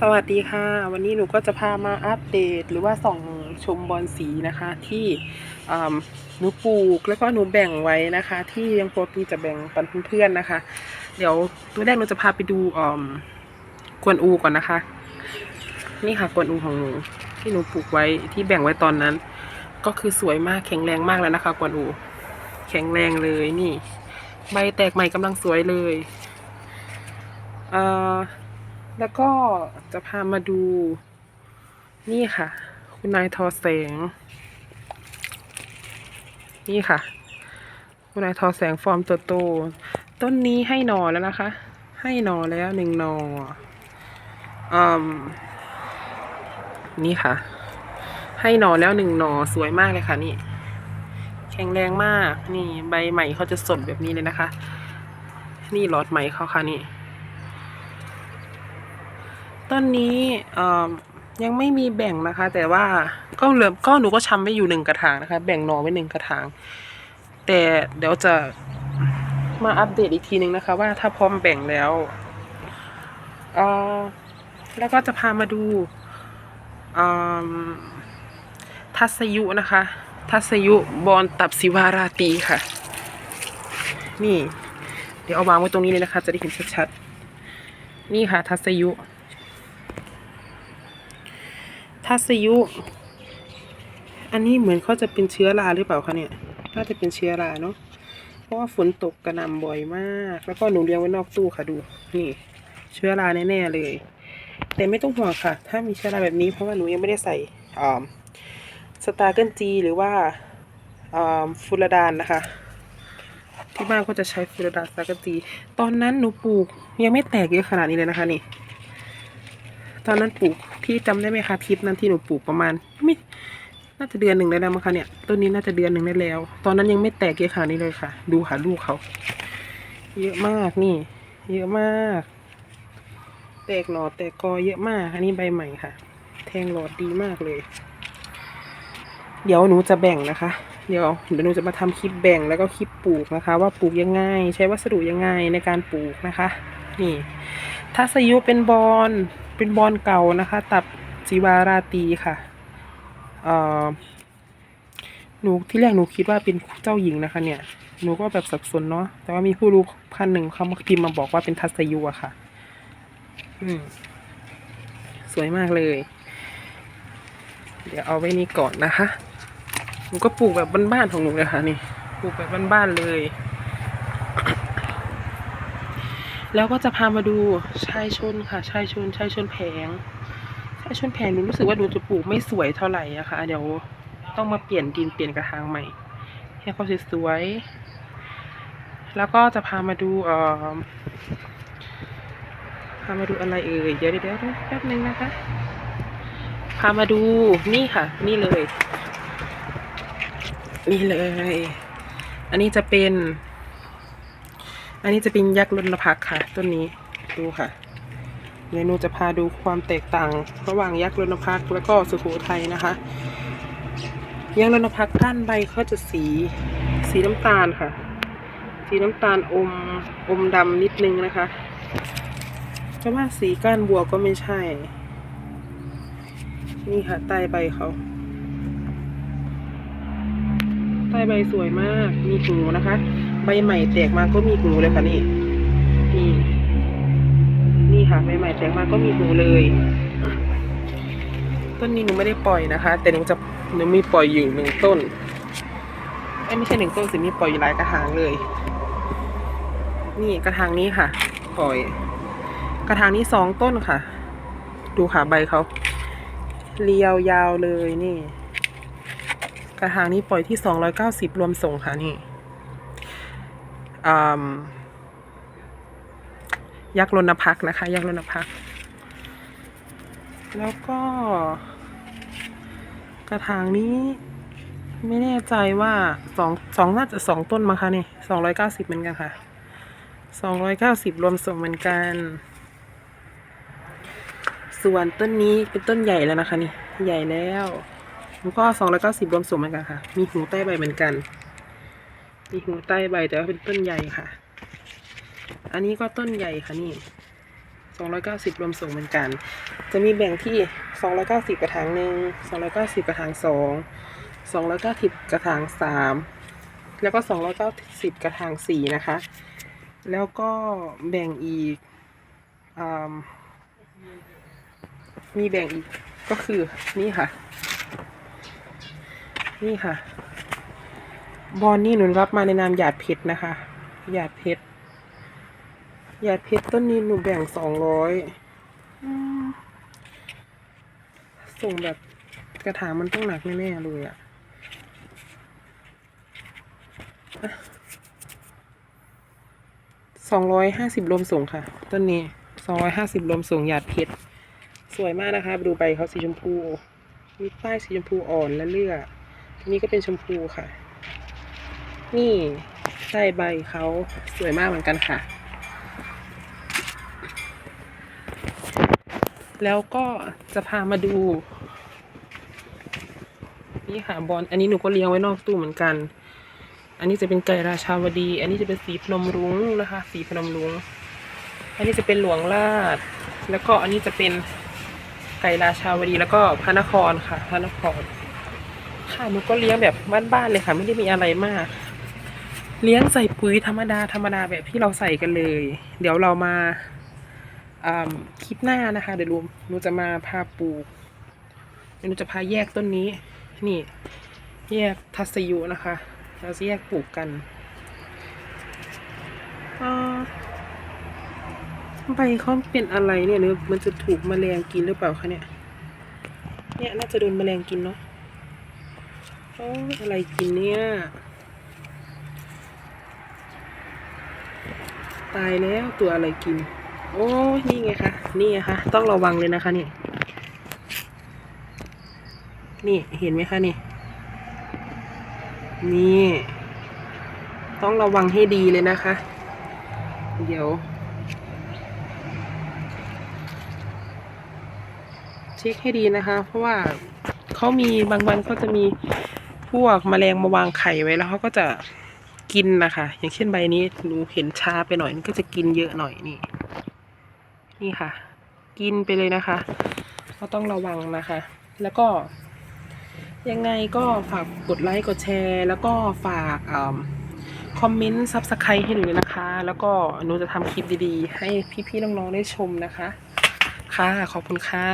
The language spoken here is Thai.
สวัสดีค่ะ วันนี้หนูก็จะพามาอัปเดต หรือว่าส่องชมบอลสีนะคะ ที่อ่าหนูปลูกแล้วก็หนูแบ่งไว้นะคะ ที่ยังโปรตีจะแบ่งปันเพื่อนๆนะคะ เดี๋ยวตัวแรกหนูจะพาไปดูอ่ากวนอูก่อนนะคะ นี่ค่ะกวนอูของหนูที่หนูปลูกไว้ที่แบ่งไว้ตอนนั้น ก็คือสวยมากแข็งแรงมากแล้วนะคะ กวนอู แข็งแรงเลยนี่ ใบแตกใหม่กำลังสวยเลยเอ่อ แล้วก็จะพามาดู นี่ค่ะ คุณนายทอแสง นี่ค่ะ คุณนายทอแสงฟอร์มตัวโต ต้นนี้ให้หนอแล้วนะคะ ให้หนอแล้วหนึ่งหนออืมนี่ค่ะ ให้หนอแล้วหนึ่งหนอสวยมากเลยค่ะนี่ แข็งแรงมาก นี่ใบใหม่เขาจะสดแบบนี้เลยนะคะ นี่หลอดใหม่เขาค่ะนี่ ต้นนี้ยังไม่มีแบ่งนะคะ แต่ว่าก็เหลือก็หนูก็ชำไว้อยู่หนึ่งกระถางนะคะ แบ่งหน่อไว้หนึ่งกระถาง แต่เดี๋ยวจะมาอัปเดตอีกทีนึงนะคะ ว่าถ้าพร้อมแบ่งแล้วเออแล้วก็จะพามาดูทัศยุนะคะ ทัศยุบอลตับศิวาราตีค่ะ นี่ เดี๋ยวเอาวางไว้ตรงนี้เลยนะคะ จะได้เห็นชัดๆ นี่ค่ะ ทัศยุ ทัศยุ อันนี้เหมือนเขาจะเป็นเชื้อราหรือเปล่าคะเนี่ย น่าจะเป็นเชื้อราเนาะ เพราะว่าฝนตกกระหน่ำบ่อยมาก แล้วก็หนูเลี้ยงไว้นอกตู้ค่ะดู นี่ เชื้อราแน่ๆเลย แต่ไม่ต้องห่วงค่ะ ถ้ามีเชื้อราแบบนี้เพราะว่าหนูยังไม่ได้ใส่อสตาร์เกิลจีหรือว่าอ่าฟูรดานนะคะ ที่บ้านก็จะใช้ฟูรดานสตาร์เกิลจี ตอนนั้นหนูปลูกยังไม่แตกเยอะขนาดนี้เลยนะคะนี่ ตอนนั้นปลูกพี่จำได้ไหมคะทริปนั้นที่หนูปลูกประมาณไม่น่าจะเดือนหนึ่งได้แล้วมั้งคะเนี่ยต้นนี้น่าจะเดือนหนึ่งได้แล้ว ตอนนั้นยังไม่แตกเยอะขนาดนี้เลยค่ะ ดูค่ะลูกเขาเยอะมากนี่ เยอะมาก แตกหนอแตกกอเยอะมาก อันนี้ใบใหม่ค่ะ แทงหลอดดีมากเลย เดี๋ยวหนูจะแบ่งนะคะ เดี๋ยวเดี๋ยวหนูจะมาทำคลิปแบ่งแล้วก็คลิปปลูกนะคะ ว่าปลูกยังไง ใช้วัสดุยังไงในการปลูกนะคะ นี่ทัศยุเป็นบอลเป็นบอลเก่านะคะ ตับจีวาราตีค่ะเอ่อหนูที่แรกหนูคิดว่าเป็นเจ้าหญิงนะคะ เนี่ยหนูก็แบบสับสนเนาะแต่ว่ามีผู้รู้พันหนึ่งเขามาพิมพ์มาบอกว่าเป็นทัศยุอะค่ะ อืมสวยมากเลย เดี๋ยวเอาไว้นี่ก่อนนะคะ นูก็ปลูกแบบบ้านๆของหนูเลยค่ะนี่ ปลูกแบบบ้านๆเลย แล้วก็จะพามาดูชายชนค่ะชายชนชายชนแผงชายชนแผงหนูรู้สึกว่าหนูจะปลูกไม่สวยเท่าไหร่อะค่ะ เดี๋ยวต้องมาเปลี่ยนดินเปลี่ยนกระถางใหม่ให้เขาสวยๆแล้วก็จะพามาดูเอ่อพามาดูอะไรเอ่ยเดี๋ยวเดี๋ยวเดี๋ยวแป๊บนึงนะคะ พามาดูนี่ค่ะ นี่เลย นี่เลย อันนี้จะเป็น อันนี้จะเป็นยักษ์รนพักค่ะต้นนี้ดูค่ะเดี๋ยวหนูจะพาดูความแตกต่าง ระหว่างยักษ์รนพักแล้วก็สุโขทัยนะคะยักษ์รนพักก้านใบเขาจะสีสีน้ำตาลค่ะ สีน้ำตาลอมอมดำนิดนึงนะคะจะว่าสีก้านบัวก็ไม่ใช่ นี่ค่ะใต้ใบเขา ต้ใบสวยมาก มีหูนะคะ ใบใหม่แตกมาก็มีหูเลยค่ะนี่ นี่ นี่ค่ะ ใบใหม่แตกมาก็มีหูเลย ต้นนี้หนูไม่ได้ปล่อยนะคะ แต่หนูจะหนูมีปล่อยอยู่หนึ่งต้นไม่ใช่หนึ่งต้นสิมีปล่อยอยู่หลายกระถางเลย นี่กระถางนี้ค่ะ ปล่อย กระถางนี้สองต้นค่ะ ดูค่ะใบเขาเรียวยาวเลยนี่ กระถางนี้ปล่อยที่สองร้อยเก้าสิบรวมส่งค่ะนี่ยักษ์รณพักษ์นะคะ ยักษ์รณพักษ์แล้วก็ กระถางนี้ไม่แน่ใจว่าสองสองน่าจะสองต้นมั้งคะนี่สองร้อยเก้าสิบเหมือนกันค่ะสองร้อยเก้าสิบรวมส่งเหมือนกัน ส่วนต้นนี้เป็นต้นใหญ่แล้วนะคะนี่ ใหญ่แล้ว แล้วก็สองร้อยเก้าสิบรวมส่งเหมือนกันค่ะ มีหูใต้ใบเหมือนกัน มีหูใต้ใบแต่ว่าเป็นต้นใหญ่ค่ะ อันนี้ก็ต้นใหญ่ค่ะนี่สองร้อยเก้าสิบรวมส่งเหมือนกัน จะมีแบ่งที่สองร้อยเก้าสิบกระถางหนึ่งสองร้อยเก้าสิบกระถางสองสองร้อยเก้าสิบกระถางสามแล้วก็สองร้อยเก้าสิบกระถางสี่นะคะ แล้วก็แบ่งอีกอมีแบ่งอีกก็คือนี่ค่ะ นี่ค่ะ บอลนี่หนูรับมาในนามหยาดเพชรนะคะ หยาดเพชร หยาดเพชรต้นนี้หนูแบ่งสองร้อยส่งแบบกระถางมันต้องหนักแน่ๆเลยอะสองร้อยห้าสิบรวมส่งค่ะ ต้นนี้สองร้อยห้าสิบรวมส่งหยาดเพชร สวยมากนะคะ ดูใบเขาสีชมพู มีป้ายสีชมพูอ่อนและเลือด นนี้ก็เป็นชมพูค่ะ นี่ใต้ใบเขาสวยมากเหมือนกันค่ะ แล้วก็จะพามาดู นี่ค่ะบอล อันนี้หนูก็เลี้ยงไว้นอกตู้เหมือนกัน อันนี้จะเป็นไก่ราชาวดี อันนี้จะเป็นสีพนมรุ้งนะคะ สีพนมรุ้ง อันนี้จะเป็นหลวงลาด แล้วก็อันนี้จะเป็นไก่ราชาวดีแล้วก็พระนครค่ะ พระนคร ค่ะหนูก็เลี้ยงแบบบ้านๆเลยค่ะ ไม่ได้มีอะไรมาก เลี้ยงใส่ปุ๋ยธรรมดาธรรมดาแบบที่เราใส่กันเลย เดี๋ยวเรามาคลิปหน้านะคะ เดี๋ยวรูหนูจะมาพาปลูกเดี๋ยวหนูจะพาแยกต้นนี้ นี่ แยกทัศยุนะคะเราจะแยกปลูกกันใบเขาเป็นอะไรเนี่ยหรือมันจะถูกแมลงกินหรือเปล่าคะเนี่ย เนี่ยน่าจะโดนแมลงกินเนาะ โอ้อะไรกินเนี่ย ตายแล้วตัวอะไรกิน โอ้ยนี่ไงคะ นี่ไงคะ ต้องระวังเลยนะคะนี่ นี่เห็นไหมคะนี่ นี่ ต้องระวังให้ดีเลยนะคะ เดี๋ยวเช็คให้ดีนะคะ เพราะว่าเขามีบางวันเขาจะมี พวกแมลงมาวางไข่ไว้แล้วเขาก็จะกินนะคะ อย่างเช่นใบนี้หนูเห็นช้าไปหน่อยก็จะกินเยอะหน่อยนี่ นี่ค่ะ กินไปเลยนะคะ ก็ต้องระวังนะคะ แล้วก็ ยังไงก็ฝากกดไลค์กดแชร์ แล้วก็ฝากอคอมเมนต์ซับสไครต์ให้หนูด้วยนะคะ แล้วก็หนูจะทำคลิปดีๆ ให้พี่ๆน้องๆได้ชมนะคะ ค่ะขอบคุณค่ะ